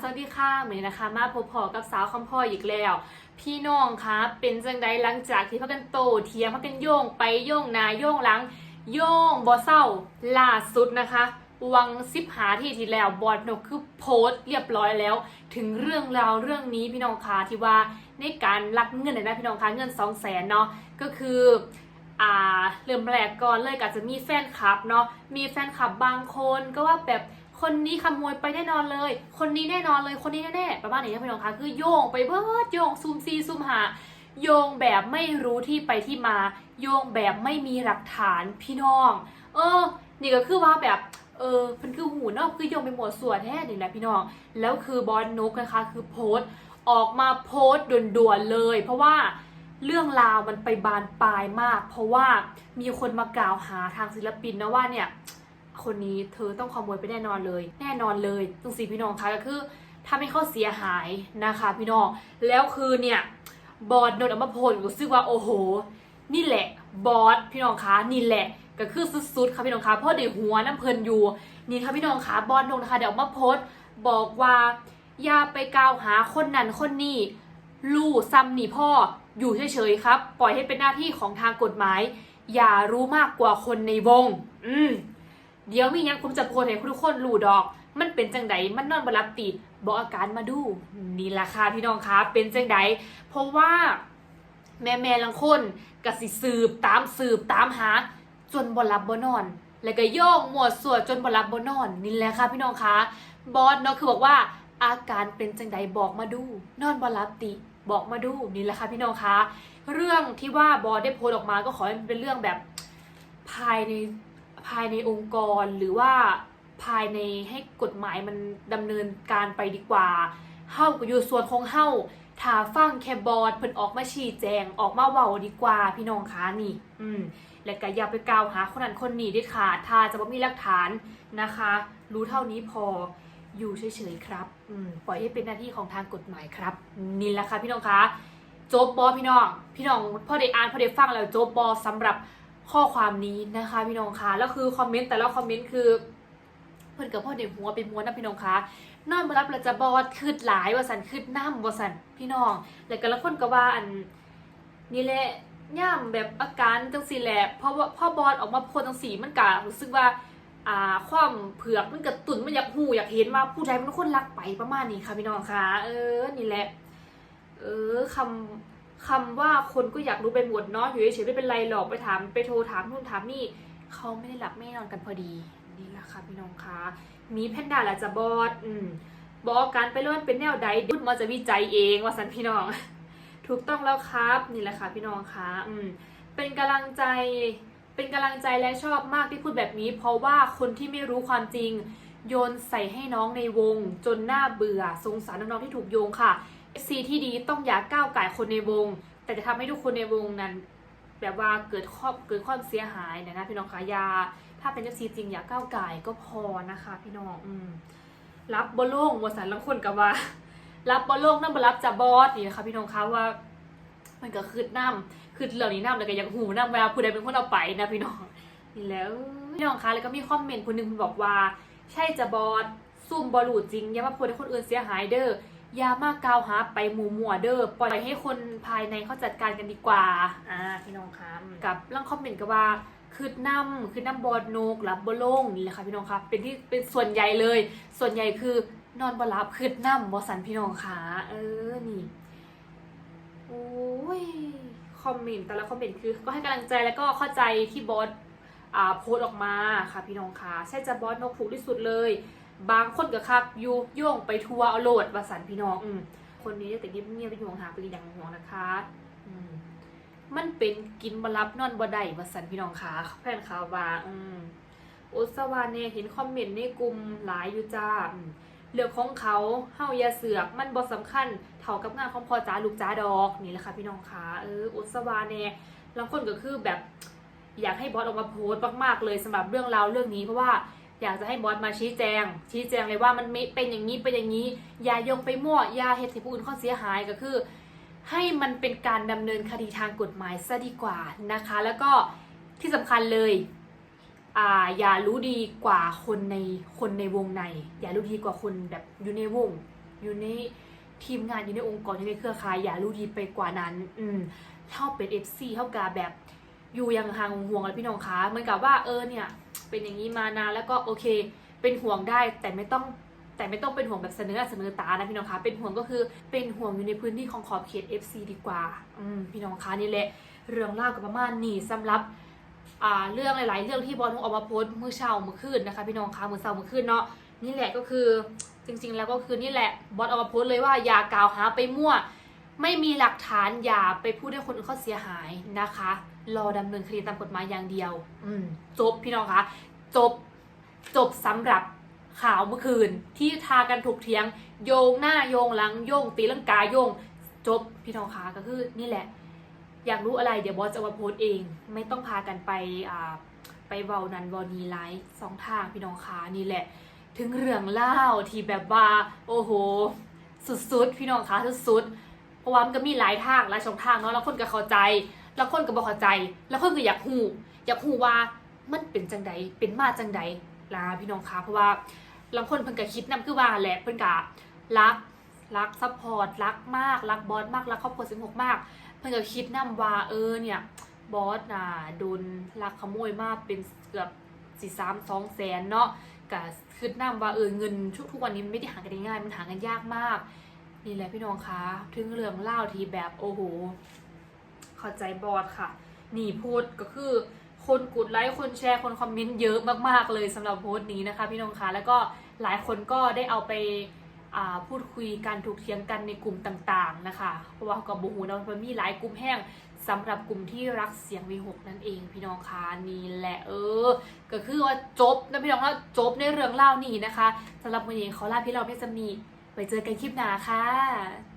สวัสดีค่ะเหมือนนะคะ มาพบพอกับสาวคำพ่ออีกแล้ว พี่น้องคะเป็นจังใดหลังจากที่พักกันโตเทียมพักกันโยงไปโยงนาโยงหลัง โยงบอเศร้าล่าสุดนะคะ วังซิบหาที่ที่แล้วบอดนกคือโพสต์เรียบร้อยแล้ว ถึงเรื่องราวเรื่องนี้พี่น้องคะที่ว่าในการรับเงินนะพี่น้องคะเงินสองแสนเนาะก็คืออ่าเริ่มแรกก่อนเลยก็อาจจะมีแฟนคลับเนาะมีแฟนคลับบางคนก็ว่าแบบ คนนี้ขโมยไปแน่นอนเลย คนนี้แน่นอนเลยคนนี้แน่ๆประมาณนี้นะพี่น้องคะคือโยงไปเบิดโยงซูมซีซูมหาโยงแบบไม่รู้ที่ไปที่มา โยงแบบไม่มีหลักฐานพี่น้อง เออ นี่ก็คือว่าแบบเออมันคือหูนาะคือโยงไปหมดส่วนแท้นี่แหละพี่น้อง แล้วคือบอลนุกนะคะ คือโพสต์ออกมาโพสต์ด่วนๆเลย เพราะว่าเรื่องราวมันไปบานปลายมาก เพราะว่ามีคนมากล่าวหาทางศิลปินนะว่าเนี่ย คนนี้เธอต้องขโมยไปแน่นอนเลย แน่นอนเลยตรงสีพี่น้องคะก็คือทำให้เขาเสียหายนะคะพี่น้องแล้วคือเนี่ยบอสโดนอามาพสต์รู้สึกว่าโอ้โห นี่แหละบอสพี่น้องคะนี่แหละก็คือสุดๆค่ะพี่น้องคะเพราะเดี๋ยวหัวน้ำเพลินอยู่นี่ค่ะพี่น้องคะบอสโดนนะคะเดี๋ยวเอามาโพสบอกว่าอย่าไปกล่าวหาคนนั้นคนนี้ลู่ซ้ำหนีพ่ออยู่เฉยๆครับ ปล่อยให้เป็นหน้าที่ของทางกฎหมาย อย่ารู้มากกว่าคนในวง อืม เดี๋ยวมีหยังผมจะโพสให้ทุกคนรู้ดอก มันเป็นจังไดมันนอนบรับติดบอกอาการมาดูนี่แหละค่ะพี่น้องคะเป็นจังไดเพราะว่าแม่แม่ลังคนกสิสืบตามสืบตามหา จนบรับบนอน แล้วก็โย่งหมวดสวดจนบรับบนอน นี่แหละค่ะพี่น้องคะบอสเนาะคือบอกว่าอาการเป็นจังใดบอกมาดู นอนบรับติบอกมาดูนี่แหละค่ะพี่น้องคะเรื่องที่ว่าบอสได้โพสออกมาก็ขอให้มันเป็นเรื่องแบบภายใน ภายในองค์กรหรือว่าภายในให้กฎหมายมันดำเนินการไปดีกว่าเฮาก็อยู่ส่วนของเฮาถ้าฟังแคบอสเพิ่นออกมาชี้แจงออกมาเว้าดีกว่าพี่น้องคะนี่ อืมและก็อย่าไปกล่าวหาคนนั้นคนนี้เด็ดขาดถ้าจะบ่มีหลักฐานนะคะ รู้เท่านี้พออยู่เฉยๆครับอืมปล่อยให้เป็นหน้าที่ของทางกฎหมายครับ นี่แหละค่ะพี่น้องคะจบบอพี่น้อง พี่น้องพอได้อ่านพอได้ฟังแล้วจบบอสำหรับ ข้อความนี้นะคะพี่น้องคะแล้วคือคอมเมนต์แต่ละคอมเมนต์คือเพื่อนกับพ่อเด็กหัวเป็นม้วนนะพี่น้องคะนอนมารับเราจะบอดคืดหลายว่าสันคืดน้ำว่าสันพี่น้องแล้วก็ละคนก็ว่าอันนี่แหละย่ามแบบอาการจังสีแหละเพราะว่าพ่อบอลออกมาโพจังสีมันกะรู้สึกว่าอ่าความเผือกมันกระตุนมันอยากหูอยากเห็นว่าผู้ใดเป็นคนรักไปประมาณนี้ค่ะพี่น้องคะเออนี่แหละ เออคำ คำว่าคนก็อยากรู้ไปหมดเนาะอยู่เฉยๆไม่เป็นไรหรอกไปถามไปโทรถามนู่นถามนี่เขาไม่ได้หลับไม่นอนกันพอดีนี่แหละค่ะพี่น้องคะมีแพนด้าละจะบอดอืมบอกการไปเล่นเป็นแนวใดดุดมาจะวิจัยเองว่าสันพี่น้อง ถูกต้องแล้วครับนี่แหละค่ะพี่น้องคะอืมเป็นกำลังใจเป็นกำลังใจและชอบมากที่พูดแบบนี้ เพราะว่าคนที่ไม่รู้ความจริง โยนใส่ให้น้องในวง จนหน่าเบื่อสงสารน้องๆที่ถูกโยงค่ะ ซีที่ดีต้องอย่าก้าวไก่คนในวง แต่จะทำให้ทุกคนในวงนั้น แบบว่าเกิดข้อบเกิดความเสียหายนะนะพี่น้องคะยา ถ้าเป็นซีจริงอย่าก้าวไก่ก็พอนะคะ พี่น้องอืมรับบอลโล่งวสันลังคนกับว่า รับบอลโล่งนั่นบรับจะบอสนี่นะคะพี่น้องคะว่า มันก็คืดน้ำคืดเหล่านี้น้ำแล้วก็ยังหูน้ำเวลาผู้ใดเป็นคนเอาไปนะพี่น้องนี่แล้วพี่น้องคะแล้วก็มีคอมเมนต์คนหนึ่งบอกว่า ใช่จะบอสซุ่มบอลูจริงอย่ามาพูดให้คนอื่นเสียหายเด้อ อย่ามากล่าวหาไปหมู่มัวเด้อปล่อยให้คนภายในเขาจัดการกันดีกว่าอ่าพี่น้องคะกับร่างคอมเมนต์ก็ว่าคืดน้ำคืดน้ำบอดนกรับบอลงนี่แหละค่ะพี่น้องคะเป็นที่เป็นส่วนใหญ่เลย ส่วนใหญ่คือนอนบอรับคืดน้ำบอสันพี่น้องคะเออนี่โอ้ยคอมเมนต์แต่ละคอมเมนต์คือก็ให้กำลังใจแล้วก็เข้าใจที่บอสอ่าโพสต์ออกมาค่ะพี่น้องคะใช่จะบอสนกถูกที่สุดเลย บางคนก็คักยูโย่งไปทัวร์เอาโหลดวาสันพี่น้องอืมคนนี้แต่เงียบเงียบไปอยู่ห่างๆไปอย่างห่วงนะคะอืมมันเป็นกินบรับนอนบ่ได้วาสันพี่น้องคะแฟนข่าวว่าอืมโอสวาเนเห็นคอมเมนต์ในกลุ่มหลายอยู่จ้าอืมเรื่องของเขาเฮาอย่าเสือกมันบ่สำคัญเท่ากับงานของพ่อจ้าลูกจ้าดอกนี่แหละค่ะพี่น้องคะเอออุสวาแน่บางคนก็คือแบบอยากให้บอสออกมาโพสต์มากๆเลยสำหรับเรื่องราวเรื่องนี้เพราะว่า อยากจะให้บอสมาชี้แจง ชี้แจงเลยว่ามันมเป็นอย่างนี้เป็นอย่างนี้ อย่ายงไปมั่วอย่าเฮ็ดให้ผู้อื่นเขาเสียหายก็คือ ให้มันเป็นการดำเนินคดีทางกฎหมายซะดีกว่านะคะ แล้วก็ที่สำคัญเลยอ่าอย่ารู้ดีกว่าคนในคนในวงใน อย่ารู้ดีกว่าคนแบบอยู่ในวง อยู่ในทีมงานอยู่ในองค์กรอยู่ในเครือข่ายอย่ารู้ดีไปกว่านั้น อืมเท่าเป็น FC เท่ากับแบบอยู่อยังห่างห่วงๆกันพี่น้องคะเหมือนกับว่าเออเนี่ย เป็นอย่างนี้มานานแล้วก็โอเค เป็นห่วงได้แต่ไม่ต้องแต่ไม่ต้องเป็นห่วงแบบเสนอเสนอตานะพี่น้องคะเป็นห่วงก็คือเป็นห่วงอยู่ในพื้นที่ของขอบเขต FC ดีกว่าอืมพี่น้องคะนี่แหละ เรื่องเล่ากับประมาณนี้สำหรับอ่าเรื่องหลาย ๆ เรื่องที่บอลทงออกมาโพสต์เมื่อเช้าเมื่อคืนนะคะ พี่น้องคะเมื่อเช้าเมื่อคืนเนาะนี่แหละก็คือจริง ๆ แล้วก็คือนี่แหละบอลออกมาโพสต์เลยว่าอย่ากล่าวหาไปมั่ว ไม่มีหลักฐานอย่าไปพูดให้คนอื่นเขาเสียหายนะคะ รอดำเนินคดีตามกฎหมายอย่างเดียว อืมจบพี่น้องคะจบจบสำหรับข่าวเมื่อคืน ที่ทากันถกเถียง โยงหน้าโยงหลังโยง ตีลังกาโยง จบพี่น้องคะก็คือนี่แหละ อยากรู้อะไรเดี๋ยวบอสจะมาโพสต์เอง ไม่ต้องพากันไปอ่าไปเว้านันวอนีไลฟ์สองทางพี่น้องคะนี่แหละ ถึงเรื่องเล่าที่แบบว่า โอ้โห สุดๆ พี่น้องคะสุดๆ เพราะว่ามันก็มีหลายทางหลายช่องทางเนาะแล้วคนก็เข้าใจ แล้วคนก็บ่เข้าใจ แล้วคนก็อยากหูอยากหูว่ามันเป็นจังใดเป็นมาจังใดล่ะพี่น้องคะเพราะว่าบางคนเพิ่นก็คิดนํคือว่าแหละเพิ่นก็รักรักซัพพอร์ตรักมากรักบอสมากรักครอบครัวสิงหกมาก เพิ่นก็คิดนํว่าเออเนี่ยบอสน่ะโดนลักขโมยมากเป็นเกือบสี่สามสองแสนเนาะก็คิดนํว่าเออเงินทุกทุกวันนี้มันไม่ได้หากันได้ง่ายมันหากันยากมาก นี่แหละพี่น้องคะถึงเรื่องเล่าทีแบบโอ้โหเข้าใจบอสค่ะ นี่โพสก็คือคนกดไลค์คนแชร์คนคอมเมนต์เยอะมากๆเลยสำหรับโพสต์นี้นะคะ พี่น้องคะแล้วก็หลายคนก็ได้เอาไปพูดคุยกันถูกเถียงกันในกลุ่มต่างๆนะคะเพราะว่ากับบูฮูเนาะมันมีหลายกลุ่มแห้งสำหรับกลุ่มที่รักเสียงวีหกนั่นเองพี่น้องคะนี่แหละเออ ก็คือว่าจบนะพี่น้องว่าจบในเรื่องเล่านี้นะคะสำหรับวันนี้ขอลาพี่เราเพี่จะมี ไว้เจอกันคลิปหน้าค่ะ